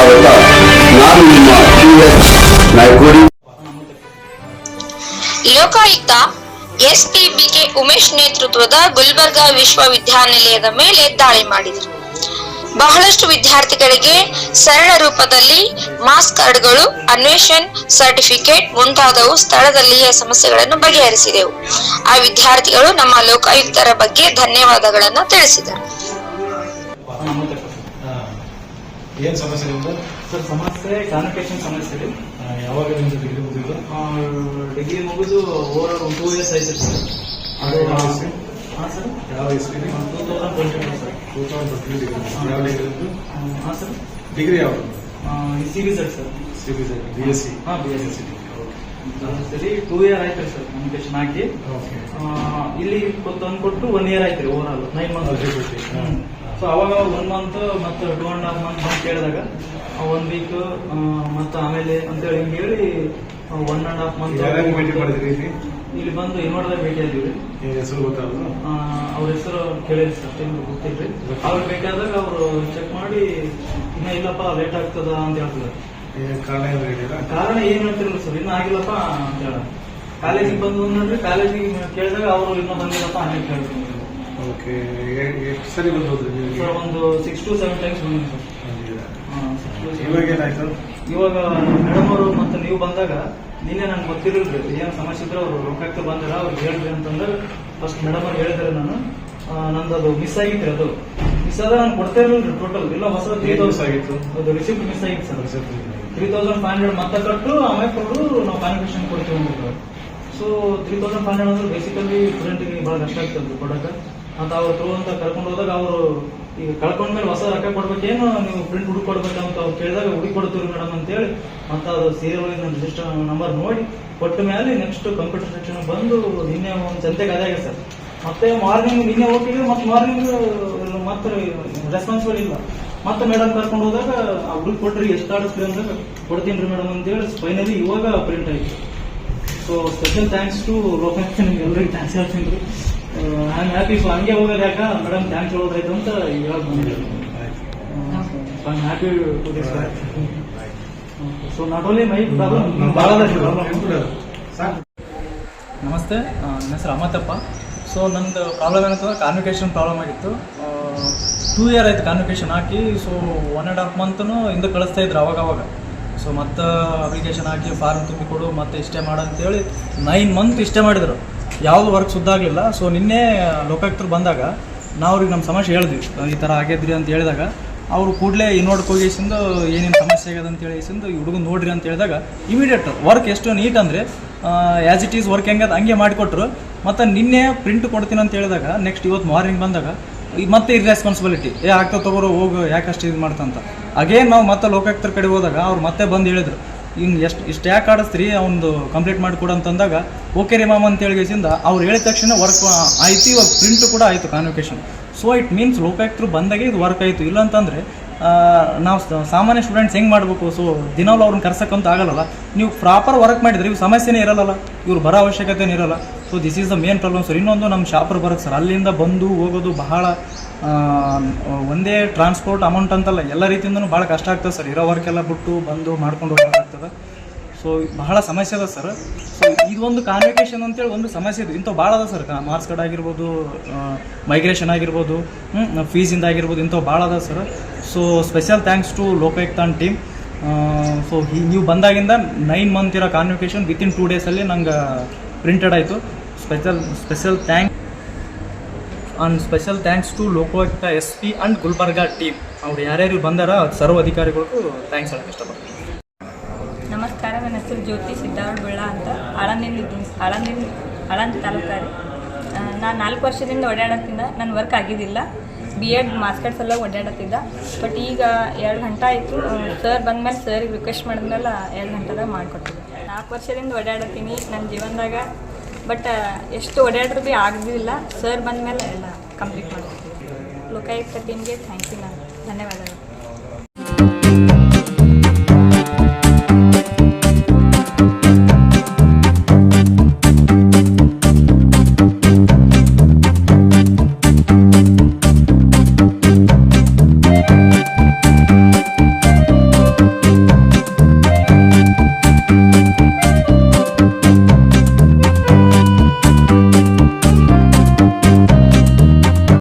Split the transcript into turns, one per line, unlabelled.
ನಾನು ನಿಮ್ಮ ಲೋಕಾಯುಕ್ತ ಎಸ್ಪಿಬಿಕೆ ಉಮೇಶ್ ನೇತೃತ್ವದ ಗುಲ್ಬರ್ಗಾ ವಿಶ್ವವಿದ್ಯಾನಿಲಯದ ಮೇಲೆ ದಾಳಿ ಮಾಡಿದರು. ಬಹಳಷ್ಟು ವಿದ್ಯಾರ್ಥಿಗಳಿಗೆ ಸರಳ ರೂಪದಲ್ಲಿ ಮಾಸ್ ಕಾರ್ಡ್ಗಳು ಅನ್ವೇಷನ್ ಸರ್ಟಿಫಿಕೇಟ್ ಮುಂತಾದವು ಸ್ಥಳದಲ್ಲಿಯೇ ಸಮಸ್ಯೆಗಳನ್ನು ಬಗೆಹರಿಸಿದೆವು. ಆ ವಿದ್ಯಾರ್ಥಿಗಳು ನಮ್ಮ ಲೋಕಾಯುಕ್ತರ ಬಗ್ಗೆ ಧನ್ಯವಾದಗಳನ್ನು ತಿಳಿಸಿದರು.
ಏನ್ ಸಮಸ್ಯೆ ನಿಮ್ದು?
ಸರ್ ಸಮಸ್ಯೆ ಕಾನ್ವಕೇಶನ್ ಸಮಸ್ಯೆ
ಇದೆ ಯಾವಾಗ ನಿಮ್ದು ಡಿಗ್ರಿ ಮುಗಿದು?
ಡಿಗ್ರಿ ಮುಗಿದು ಓವರ್ ಟೂ ಇಯರ್ಸ್ ಆಯ್ತು ಸರ್. ಅದು ಹಾಂ ಸರ್.
ಯಾವ ಇಸ್ವಿ
two thousand twenty sir.
Two thousand twenty ಯಾವ ಡಿಗ್ರಿ
ಹಾಂ ಸರ್.
ಡಿಗ್ರಿ ಯಾವುದು?
B sir.
C B B S C
ಹಾಂ ಬಿ ಎಸ್ ಸಿ ಸರಿ ಟೂ ಇಯರ್ ಆಯ್ತು ಸರ್ ಕಮ್ಯುನಿಕೇಶನ್ ಹಾಕಿ.
ಓಕೆ
ಇಲ್ಲಿ ತಂದ್ಕೊಟ್ಟು ಒನ್ ಇಯರ್ ಆಯ್ತು ರೀ over all nine month. So ಅವಾಗ ಒನ್ ಮಂತ್ ಮತ್ತೆ ಟೂ ಅಂಡ್ ಹಾಫ್ ಮಂತ್ ಬಂದು ಕೇಳಿದಾಗ ಒನ್ ವೀಕ್ ಮತ್ತೆ ಆಮೇಲೆ ಅಂತೇಳಿ ಹಿಂಗೆ ಹೇಳಿ ಒನ್ ಅಂಡ್ ಹಾಫ್ ಮಂತ್
ಭೇಟಿ ಮಾಡಿದ್ರಿ ಇಲ್ಲಿ?
ಇಲ್ಲಿ ಬಂದು ಇನ್ವರ್ದಾಗ ಭೇಟಿ ಆಗಿದ್ವಿ
ಏನ್ ಹೆಸರು ಗೊತ್ತಾದ್ರು
ಅವ್ರ ಹೆಸರು ಕೇಳಿದ್ರಿ ಸರ್ ಅಷ್ಟೇನು ಗೊತ್ತಿಲ್ರಿ. ಅವ್ರು ಭೇಟಿಯಾದಾಗ ಅವರು ಚೆಕ್ ಮಾಡಿ ಇನ್ನ ಇಲ್ಲಪ್ಪ ಲೇಟ್ ಆಗ್ತದ ಅಂತ ಹೇಳ್ತಿದ್ದಾರೆ.
ಏನ್ ಕಾರಣ ಏನು ಹೇಳಿಲ್ಲ?
ಕಾರಣ ಏನ್ ಹೇಳ್ತಿರಲ್ಲ ಸರ್ ಇನ್ನೂ ಆಗಿಲ್ಲಪ್ಪ ಅಂತ ಹೇಳ ಕಾಲೇಜಿಗೆ ಬಂದು ನೋಡ್ರಿ ಕಾಲೇಜಿಗೆ ಕೇಳಿದಾಗ ಅವರು ಇನ್ನೂ ಬಂದಿಲ್ಲಪ್ಪ ಹಂಗೆ ಕೇಳ್ತೀನಿ
ಓಕೆ ಎಷ್ಟು ಸರಿ ಬಂದು ನೀವು
ಸರ್ ಒಂದು ಸಿಕ್ಸ್ ಟು ಸೆವೆನ್ ಟೈಮ್ಸ್ ಬಂದಿನಿ ಸರ್.
ಬಂದಿದ್ದೀರಾ?
ಹಾ,
ಇವಾಗ ಏನಾಯ್ತು?
ಇವಾಗ ಮೇಡಮ್ ಅವರು ಮತ್ತೆ ನೀವು ಬಂದಾಗ ನಿನ್ನೆ ನನ್ಗೆ ಗೊತ್ತಿರಲಿಲ್ಲ ಏನ್ ಸಮಸ್ಯೆ ಇದ್ರೆ ಅವರು ರೊಕ್ಕಕ್ಕೆ ಬಂದಿರ ಅವ್ರಿಗೆ ಹೇಳ್ರಿ ಅಂತಂದ್ರೆ ಫಸ್ಟ್ ಮೇಡಮ್ ಅವ್ರು ಹೇಳಿದ್ರೆ ನಾನು. ಆ, ನಂದು ಅದು ಮಿಸ್ ಆಗಿತ್ತು ಅದು ಮಿಸ್ ಆದ ನಾನು ಕೊಡ್ತಾ ಇರಲಿಲ್ಲ ಟೋಟಲ್ ಇಲ್ಲ ಹೊಸ ತ್ರೀ
ಏನ್ miss
ತೌಸಂಡ್
ಆಗಿತ್ತು?
ಅದು ರಿಸಿಪ್ಟ್ ಮಿಸ್ ಆಗಿತ್ತು sir. Three thousand five hundred ಮತ್ತೆ ಕಟ್ಟು ಆಮೇಲೆ ಕೊಟ್ಟು ನಾವು ಕಾನ್ಫಿಕೇಶನ್ ಕೊಡ್ತೀವಿ ಅಂದಿದ್ರು so three thousand five hundred ಅಂದ್ರೆ ಬೇಸಿಕಲಿ ಸ್ಟೂಡೆಂಟ್ಗೆ ಭಾಳ ಕಷ್ಟ ಆಗ್ತದೆ ಕೊಡಕ್ಕೆ. ಅಂತ ಅವ್ರು ಥ್ರೂ ಅಂತ ಕರ್ಕೊಂಡು ಹೋದಾಗ ಅವರು ಈಗ ಕಳ್ಕೊಂಡ್ಮೇಲೆ ಹೊಸ ರೊಕ್ಕ ಕೊಡ್ಬೇಕೇನು ನೀವು ಪ್ರಿಂಟ್ ಹುಡುಕ್ ಕೊಡ್ಬೇಕಂತ ಅವ್ರು ಕೇಳಿದಾಗ ಹುಡುಕಿ ಕೊಡ್ತೀವಿ ಮೇಡಮ್ ಅಂತೇಳಿ ಮತ್ತೆ ಅದು ಸೀರಿಯಲ್ ನನ್ನ ರಿಜಿಸ್ಟರ್ ನಂಬರ್ ನೋಡಿ ಕೊಟ್ಟ ಮೇಲೆ ನೆಕ್ಸ್ಟ್ ಕಂಪ್ಯೂಟರ್ ಸೆಕ್ಷನ್ ಬಂದು ನಿನ್ನೆ ಒಂದು ಸಂತೆಗೆ ಅದೇ ಸರ್. ಮತ್ತೆ ಮಾರ್ನಿಂಗ್ ನಿನ್ನೆ ಹೋಗ್ತೀವಿ, ಮತ್ತೆ ಮಾರ್ನಿಂಗ್ ಮತ್ತೆ ರೆಸ್ಪಾನ್ಸಿಬಲ್ ಇಲ್ಲ. ಮತ್ತೆ ಮೇಡಮ್ ಕರ್ಕೊಂಡು ಹೋದಾಗ ಹುಡುಗ ಕೊಟ್ರಿ, ಎಷ್ಟು ಆಡಿಸ್ತೀರಿ ಅಂದ್ರೆ ಕೊಡ್ತೀನಿ ರೀ ಮೇಡಮ್ ಅಂತೇಳಿ ಫೈನಲಿ ಇವಾಗ ಪ್ರಿಂಟ್ ಆಯ್ತು. So special thanks to Lokayukta ನಿಮ್ಗೆ ಎಲ್ಲರಿಗೂ ಥ್ಯಾಂಕ್ಸ್ ಹೇಳ್ತೀನಿ ರೀ ಆಮ್ ಹ್ಯಾಪಿ ಸೊ ಹಂಗೆ ಹೋಗೋದು ಯಾಕ? ಮೇಡಮ್ ಥ್ಯಾಂಕ್ಸ್ ಹೇಳೋದಾಯ್ತು ಅಂತ ಹೇಳಕ್ am happy to this so not only my problem ಭಾಳ ನಮಸ್ತೆ. ನನ್ನ ಹೆಸರು ಅಮತಪ್ಪ ಸೊ ನಂದು ಪ್ರಾಬ್ಲಮ್ ಏನಂತಂದ್ರೆ ಕಾನ್ವಿಕೇಶನ್ ಪ್ರಾಬ್ಲಮ್ ಆಗಿತ್ತು. ಟೂ ಇಯರ್ ಆಯ್ತು ಕಾನ್ವಿಕೇಶನ್ ಹಾಕಿ. ಸೊ ಒನ್ ಆ್ಯಂಡ್ ಹಾಫ್ ಮಂತ್ನು ಹಿಂದೆ ಕಳಿಸ್ತಾ ಇದ್ರು ಅವಾಗ ಅವಾಗ ಸೊ ಮತ್ತೆ ಅಪ್ಲಿಕೇಶನ್ ಹಾಕಿ ಫಾರ್ಮ್ ತುಂಬಿ ಕೊಡು, ಮತ್ತೆ ಇಷ್ಟೇ ಮಾಡು ಅಂತೇಳಿ ನೈನ್ ಮಂತ್ ಇಷ್ಟೇ ಮಾಡಿದರು. ಯಾವುದು ವರ್ಕ್ ಸುದ್ದಾಗಲಿಲ್ಲ ಸೊ ನಿನ್ನೆ ಲೋಕಾಯುಕ್ತರು ಬಂದಾಗ ನಾವು ಅವ್ರಿಗೆ ನಮ್ಮ ಸಮಸ್ಯೆ ಹೇಳಿದ್ವಿ. ಈ ಥರ ಆಗಿದ್ರಿ ಅಂತ ಹೇಳಿದಾಗ ಅವರು ಕೂಡಲೇ ಹೋಗಿಸಿಂದು ಏನೇನು ಸಮಸ್ಯೆ ಆಗ್ಯದ ಅಂತ ಹೇಳಿಸಿಂದು ಹುಡುಗನ್ ನೋಡ್ರಿ ಅಂತ ಹೇಳಿದಾಗ ಇಮಿಡಿಯೇಟ್ ವರ್ಕ್ ಎಷ್ಟು ನೀಟ್ ಅಂದರೆ ಆ್ಯಸ್ ಇಟ್ ಈಸ್ ವರ್ಕ್ ಹೆಂಗದ ಹಂಗೆ ಮಾಡಿಕೊಟ್ರು. ಮತ್ತು ನಿನ್ನೆ ಪ್ರಿಂಟ್ ಕೊಡ್ತೀನಿ ಅಂತ ಹೇಳಿದಾಗ ನೆಕ್ಸ್ಟ್ ಇವತ್ತು ಮಾರ್ನಿಂಗ್ ಬಂದಾಗ ಮತ್ತೆ ಇರ್ರೆಸ್ಪಾನ್ಸಿಬಿಲಿಟಿ ಏ, ಆಗ್ತಾ ತಗೋರು, ಹೋಗು, ಯಾಕೆ ಅಷ್ಟು ಇದು ಮಾಡ್ತಂತ ಅಗೇನ್ ನಾವು ಮತ್ತೆ ಲೋಕಾಯುಕ್ತರ ಕಡೆ ಹೋದಾಗ ಅವ್ರು ಮತ್ತೆ ಬಂದು ಹೇಳಿದ್ರು. ಹಿಂಗೆ ಎಷ್ಟು, ಇಷ್ಟು ಯಾಕೆ ಆಡಿಸ್ತೀರಿ ಅವ್ನು ಕಂಪ್ಲೀಟ್ ಮಾಡಿಕೊಡು ಅಂತಂದಾಗ ಓಕೆ ರೀ ಮಾಮ ಅಂತ ಹೇಳಿಸಿಂದ ಅವ್ರು ಹೇಳಿದ ತಕ್ಷಣ ವರ್ಕ್ ಆಯ್ತು, ಇವಾಗ ಪ್ರಿಂಟ್ ಕೂಡ ಆಯಿತು ಕಾನ್ವಿಕೇಶನ್ ಸೊ ಇಟ್ ಮೀನ್ಸ್ ಲೋಕಾಯುಕ್ತರು ಬಂದಾಗೆ ಇದು ವರ್ಕ್ ಆಯಿತು. ಇಲ್ಲ ಅಂತಂದರೆ ನಾವು ಸಾಮಾನ್ಯ ಸ್ಟೂಡೆಂಟ್ಸ್ ಹೆಂಗೆ ಮಾಡಬೇಕು? ಸೊ ದಿನವಲ್ಲ ಅವ್ರನ್ನ ಕರ್ಸಕ್ಕಂತ ಆಗಲ್ಲ ನೀವು ಪ್ರಾಪರ್ ವರ್ಕ್ ಮಾಡಿದ್ರೆ ಇವು ಸಮಸ್ಯೆನೇ ಇರಲ್ಲ ಇವ್ರು ಬರೋ ಅವಶ್ಯಕತೆನೇ ಇರಲ್ಲ. So this is the main problem sir ಇನ್ನೊಂದು ನಮ್ಮ ಶಾಪರ್ ಬರುತ್ತೆ ಸರ್ ಅಲ್ಲಿಂದ ಬಂದು ಹೋಗೋದು ಬಹಳ ಒಂದೇ ಟ್ರಾನ್ಸ್ಪೋರ್ಟ್ ಅಮೌಂಟ್ ಅಂತಲ್ಲ, ಎಲ್ಲ ರೀತಿಯಿಂದನೂ ಭಾಳ ಕಷ್ಟ ಆಗ್ತದೆ ಸರ್ ಇರೋ ವರ್ಕ್ ಎಲ್ಲ ಬಿಟ್ಟು ಬಂದು ಮಾಡ್ಕೊಂಡು ಹೋಗೋದಾಗ್ತದೆ. ಸೊ ಬಹಳ ಸಮಸ್ಯೆ ಅದ ಸರ್ ಸೊ ಇದೊಂದು ಕಾನ್ವಿಕೇಶನ್ ಅಂತೇಳಿ ಒಂದು ಸಮಸ್ಯೆ ಇದು. ಇಂಥವು ಭಾಳ ಅದ ಸರ್ ಮಾರ್ಕ್ಸ್ ಕಾರ್ಡ್ ಆಗಿರ್ಬೋದು ಮೈಗ್ರೇಷನ್ ಆಗಿರ್ಬೋದು ಫೀಸಿಂದ ಆಗಿರ್ಬೋದು, ಇಂಥವು ಭಾಳ ಅದ sir so special thanks to Lokayukta and team so ನೀವು ಬಂದಾಗಿಂದ ನೈನ್ ಮಂತ್ ಇರೋ ಕಾನ್ವಿಕೇಶನ್ ವಿತಿನ್ ಟೂ ಡೇಸಲ್ಲಿ ನಂಗೆ ಪ್ರಿಂಟೆಡ್ ಆಯಿತು. Special special thank and special thanks to Lokayukta S P and Gulbarga team ಅವ್ರು ಯಾರ್ಯಾರು ಬಂದಾರ ಸರ್ವ ಅಧಿಕಾರಿಗಳಿಗೂ ಥ್ಯಾಂಕ್ಸ್ ಹೇಳೋಕೆ ಇಷ್ಟಪಡ್ತೀನಿ.
ನಮಸ್ಕಾರ, ನನ್ನ ಹೆಸರು ಜ್ಯೋತಿ ಸಿದ್ದಾವಡ್ ಬೆಳ್ಳ ಅಂತ ಆಳಂದಿಂದ ಆಳಂದಿಂದ ಆಳಂದ ತಾಲೂಕಾರಿ ನಾನು ನಾಲ್ಕು ವರ್ಷದಿಂದ ಓಡಾಡೋದ್ರಿಂದ ನನ್ನ ವರ್ಕ್ ಆಗಿದ್ದಿಲ್ಲ. ಬಿ ಎಡ್ ಮಾಸ್ಕರ್ಸ್ ಎಲ್ಲ ಓಡಾಡತ್ತಿದ್ದ. ಬಟ್ ಈಗ ಎರಡು ಗಂಟೆ ಆಯಿತು. ಸರ್ ಬಂದಮೇಲೆ ಸರ್ಗೆ ರಿಕ್ವೆಸ್ಟ್ ಮಾಡಿದ್ಮೇಲೆ ಎರಡು ಗಂಟೆದಾಗ ಮಾಡಿಕೊಟ್ಟಿದ್ದೆ ನಾಲ್ಕು ವರ್ಷದಿಂದ ಓಡಾಡತ್ತೀನಿ ನನ್ನ ಜೀವನದಾಗ. ಬಟ್ ಎಷ್ಟು ಓಡಾಡ್ರು ಭೀ ಆಗಲಿಲ್ಲ. ಸರ್ ಬಂದಮೇಲೆ ಎಲ್ಲ ಕಂಪ್ಲೀಟ್ ಮಾಡ್ತೀನಿ ಲೋಕಾಯುಕ್ತ ಟೀಮ್ಗೆ ಥ್ಯಾಂಕ್ ಯು ನಾನು ಧನ್ಯವಾದಗಳು.